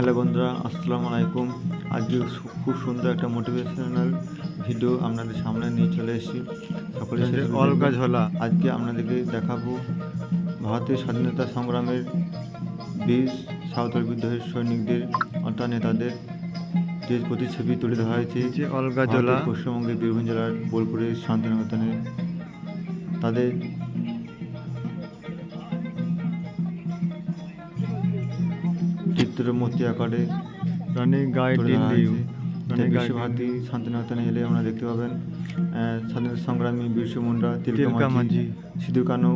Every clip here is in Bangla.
হ্যালো বন্ধুরা আসসালামু আলাইকুম। আজকে খুব সুন্দর একটা মোটিভেশনাল ভিডিও আপনাদের সামনে নিয়ে চলে এসেছি। সকলে অলকা। ঝোলা আজকে আপনাদেরকে দেখাবো ভারতের স্বাধীনতা সংগ্রামের বীর সাঁওতাল বিদ্রোহের সৈনিকদের অর্থাৎ নেতাদের যে প্রতিচ্ছবি তুলে ধরা হয়েছে যে অলকা ঝোলা পশ্চিমবঙ্গের বীরভূম জেলার বোলপুরের শান্তিনিকেতনে। তাদের চিত্রমূর্তি আকারে রানী গাইড বিশ্বভারতী শান্তিনিকেতনে এলে আমরা দেখতে পাবেন। স্বাধীনতা সংগ্রামী বিরসা মুন্ডা তিলকা মাঝি সিধু কানু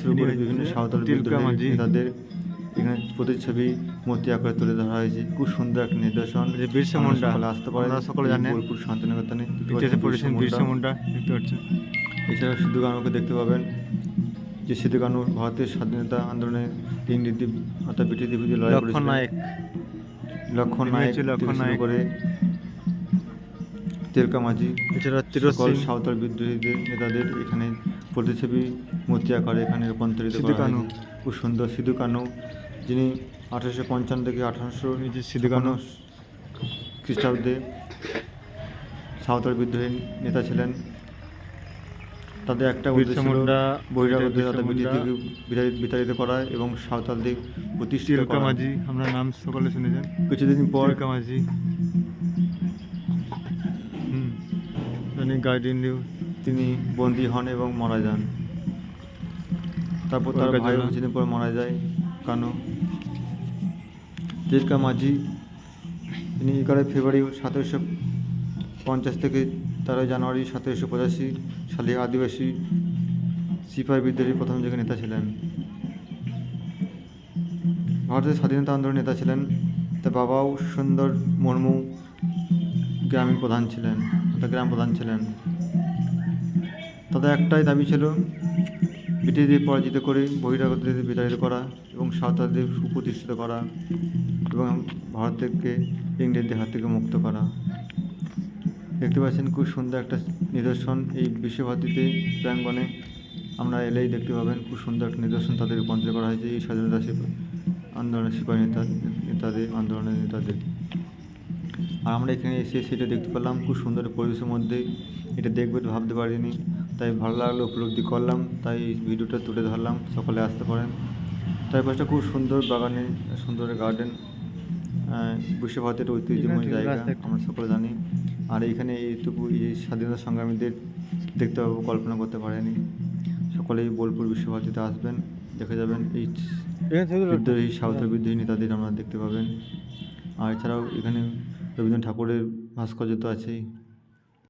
শুরু করে বিভিন্ন সাঁওতাল। নেতাদের এখানে প্রতিচ্ছবি মূর্তি আকারে তুলে ধরা হয়েছে। খুব সুন্দর একটা নিদর্শন। যে বিরসা মুন্ডা। আসতে পারে সকলে জানেন। বোলপুর শান্তিনিকেতনে। ইতিহাসে পড়েছেন বিরসা। মুন্ডা। দেখতে পাচ্ছেন। এছাড়া সিধু কানুকে দেখতে পাবেন। যে সিধু কানু ভারতের স্বাধীনতা আন্দোলনে ইংরেজ অর্থাৎ ব্রিটিশ বিরুদ্ধে লড়াই লক্ষণ করেছিলেন। নায়ক। লক্ষণ নায়ক লক্ষণ নায়ক। করে তেলকা মাঝি এছাড়া তিরোজ সাঁওতাল বিদ্রোহীদের নেতাদের এখানে প্রতিচ্ছবি মূর্তি আকারে এখানে রূপান্তরিত সিধু করা কানু। খুব সুন্দর সিধু কানু যিনি আঠারোশো পঞ্চান্ন থেকে আঠারোশো যে সিধু কানু খ্রিস্টাব্দে সাঁওতাল বিদ্রোহী নেতা ছিলেন। তাদের একটা উদ্দেশ্য বহিরাগত বিতাড়িত- করা এবং সাঁওতালদের প্রতিষ্ঠিত আমরা নাম সকলে শুনেছেন। কিছুদিন পর হুম। রানী তিনি বন্দী হন এবং মারা যান। তারপর তার ভাই কিছুদিন পর মারা যায় কানু। তিলকা মাঝি তিনি এগারোই ফেব্রুয়ারি সতেরোশো পঞ্চাশ থেকে তেরোই জানুয়ারি সতেরোশো পঁচাশি সালে আদিবাসী সিপাহী বিদ্রোহী প্রথম যুগের নেতা ছিলেন। ভারতের স্বাধীনতা আন্দোলনের নেতা ছিলেন তার বাবাও সুন্দর মুর্মু গ্রামীণ প্রধান ছিলেন, অর্থাৎ গ্রাম প্রধান ছিলেন। তাদের একটাই দাবি ছিল ব্রিটিশদের পরাজিত করে, বহিরাগতদের বিতাড়িত করা এবং সাঁওতালদের সুপ্রতিষ্ঠিত করা এবং ভারতকে ইংরেজদের হাত থেকে মুক্ত করা। দেখতে পাচ্ছেন খুব সুন্দর একটা নিদর্শন এই বিশ্বভারতীতে প্রাঙ্গণে। আমরা এলেই দেখতে পাবেন খুব সুন্দর একটা নিদর্শন তাদের রূপান্তর করা হয়েছে এই স্বাধীনতা আন্দোলনের সিপাহী নেতা, নেতাদের, আন্দোলনের নেতাদের। আর আমরা এখানে এসে সেটা দেখতে পেলাম, খুব সুন্দর পরিবেশের মধ্যে। এটা দেখবে ভাবতে পারিনি, তাই ভালো লাগল, উপলব্ধি করলাম, তাই ভিডিওটা তুলে ধরলাম, সকলে আসতে পারেন। চারপাশটা খুব সুন্দর বাগানে, সুন্দর গার্ডেন বিশ্বভারতের ঐতিহ্যময় জায়গা আমরা সকলে জানি। আর এখানে এইটুকু এই স্বাধীনতা সংগ্রামীদের দেখতে পাবো কল্পনা করতে পারেনি। সকলেই বোলপুর বিশ্বভারতীতে আসবেন দেখে যাবেন এই বিদ্রোহী সাঁওতাল বিদ্রোহী নেতাদের আমরা দেখতে পাবেন। আর এছাড়াও এখানে রবীন্দ্রনাথ ঠাকুরের ভাস্কর্য তো আছেই।